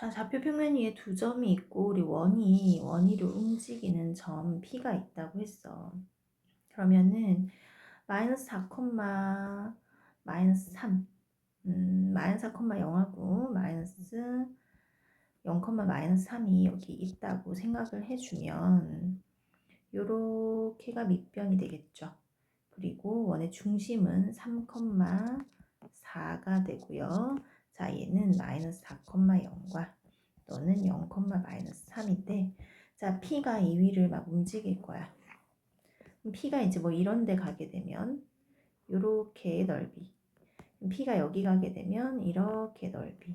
자, 좌표 평면 위에 두 점이 있고 우리 원이 원위로 움직이는 점 P가 있다고 했어. 그러면은 마이너스 4, 마이너스 3 음, 마이너스 4, 0하고 마이너스 0, 마이너스 3이 여기 있다고 생각을 해주면 요렇게가 밑변이 되겠죠. 그리고 원의 중심은 3, 4가 되고요. 자, 얘는 마이너스 4,0과 또는 0, 마이너스 3인데 자, P가 이 위를 막 움직일 거야. P가 이제 뭐 이런 데 가게 되면 이렇게 넓이 P가 여기 가게 되면 이렇게 넓이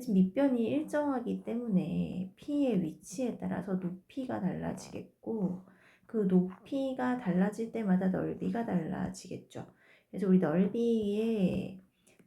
지금 밑변이 일정하기 때문에 P의 위치에 따라서 높이가 달라지겠고 그 높이가 달라질 때마다 넓이가 달라지겠죠. 그래서 우리 넓이의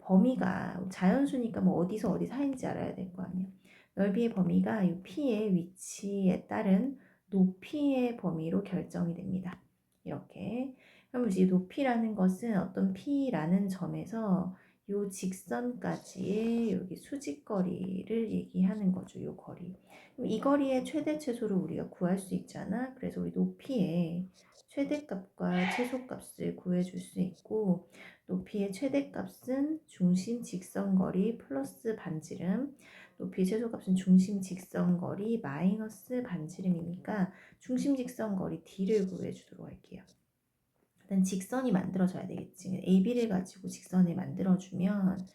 범위가 자연수니까 뭐 어디서 어디 사이인지 알아야 될 거 아니야. 넓이의 범위가 이 P의 위치에 따른 높이의 범위로 결정이 됩니다. 이렇게. 그럼 이제 높이라는 것은 어떤 P라는 점에서 요 직선까지의 여기 수직거리를 얘기하는 거죠. 요 거리. 이 거리의 최대 최소를 우리가 구할 수 있잖아. 그래서 우리 높이의 최대값과 최소값을 구해줄 수 있고 높이의 최대값은 중심 직선거리 플러스 반지름 높이 최소값은 중심 직선거리 마이너스 반지름이니까 중심 직선거리 D를 구해주도록 할게요. 일단 직선이 만들어져야 되겠지. AB를 가지고 직선을 만들어주면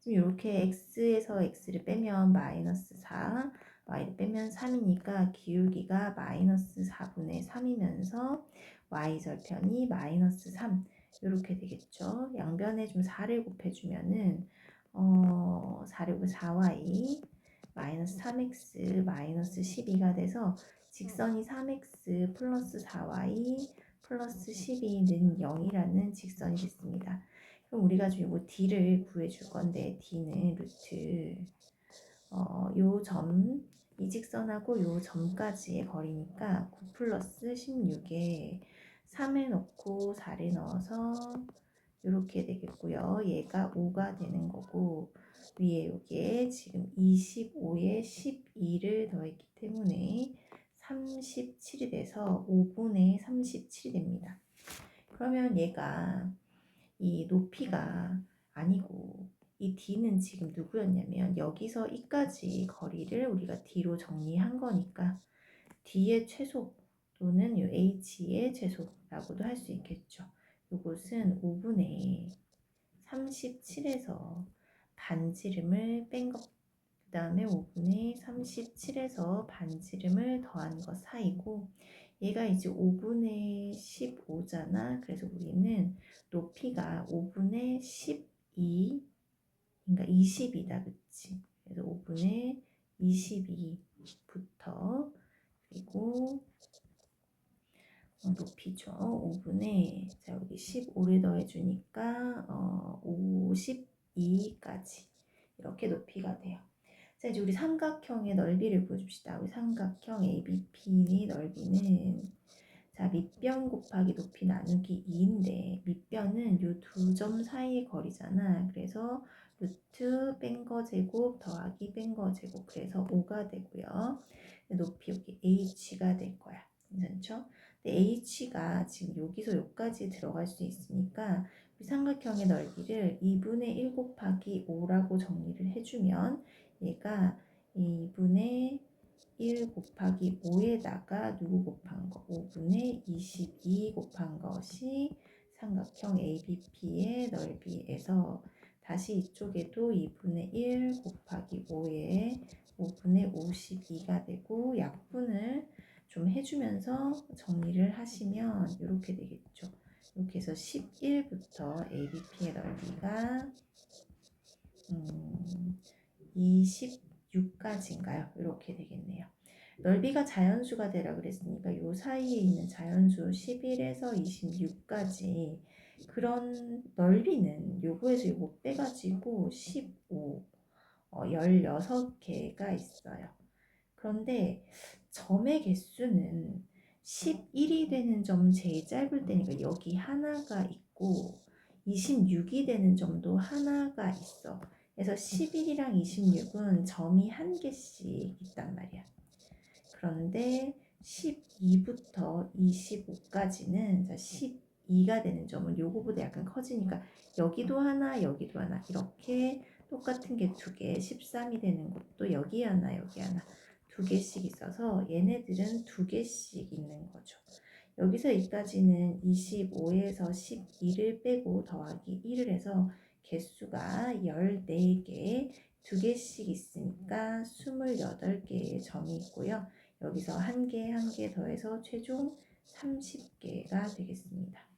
지금 이렇게 X에서 X를 빼면 마이너스 4, Y를 빼면 3이니까 기울기가 마이너스 4분의 3이면서 Y절편이 마이너스 3 이렇게 되겠죠. 양변에 좀 4를 곱해주면은 어, 4를 4y 마이너스 3x 마이너스 12가 돼서 직선이 3x 플러스 4y 플러스 12는 0이라는 직선이 됐습니다. 그럼 우리가 지금 이 d를 구해줄 건데 d는 루트 어, 요 점 이 직선하고 요 점까지의 거리니까 9 플러스 16에 3을 넣고 4를 넣어서 이렇게 되겠고요. 얘가 5가 되는 거고 위에 여기에 지금 25에 12를 더했기 때문에 37이 돼서 5분의 37이 됩니다. 그러면 얘가 이 높이가 아니고 이 d는 지금 누구였냐면 여기서 이까지 거리를 우리가 d로 정리한 거니까 d의 최소 또는 이 h의 최소라고도 할 수 있겠죠. 이것은 5분의 37에서 반지름을 뺀 것, 그 다음에 5분의 37에서 반지름을 더한 것 사이고, 얘가 이제 5분의 15잖아. 그래서 우리는 높이가 5분의 12, 그러니까 20이다. 그치? 그래서 5분의 22부터, 그리고 높이죠. 5분의 자 여기 15를 더해주니까 어, 52까지 이렇게 높이가 돼요. 자 이제 우리 삼각형의 넓이를 보여줍시다. 우리 삼각형 ABP의 넓이는 자 밑변 곱하기 높이 나누기 2인데 밑변은 이두점 사이의 거리잖아. 그래서 루트 뺀 거 제곱 더하기 뺀 거 제곱 그래서 5가 되고요. 높이 여기 h가 될 거야. 괜찮죠? h가 지금 여기서 여기까지 들어갈 수 있으니까 삼각형의 넓이를 2분의 1 곱하기 5라고 정리를 해주면 얘가 2분의 1 곱하기 5에다가 누구 곱한 거? 5분의 22 곱한 것이 삼각형 ABP의 넓이에서 다시 이쪽에도 2분의 1 곱하기 5에 5분의 52가 되고 약분을 좀 해주면서 정리를 하시면 이렇게 되겠죠. 이렇게 해서 11부터 ABP의 넓이가 음, 26까지인가요? 이렇게 되겠네요. 넓이가 자연수가 되라 그랬으니까 이 사이에 있는 자연수 11에서 26까지 그런 넓이는 요거에서 요거 빼가지고 15, 어, 16개가 있어요. 그런데 점의 개수는 11이 되는 점은 제일 짧을 때니까 여기 하나가 있고 26이 되는 점도 하나가 있어. 그래서 11이랑 26은 점이 한 개씩 있단 말이야. 그런데 12부터 25까지는 12가 되는 점은 요거보다 약간 커지니까 여기도 하나 여기도 하나 이렇게 똑같은 게 두 개, 13이 되는 것도 여기 하나 여기 하나 두 개씩 있어서 얘네들은 두 개씩 있는 거죠. 여기서 여기까지는 25에서 12를 빼고 더하기 1을 해서 개수가 14개, 두 개씩 있으니까 28개의 점이 있고요. 여기서 한 개, 한개 더해서 최종 30개가 되겠습니다.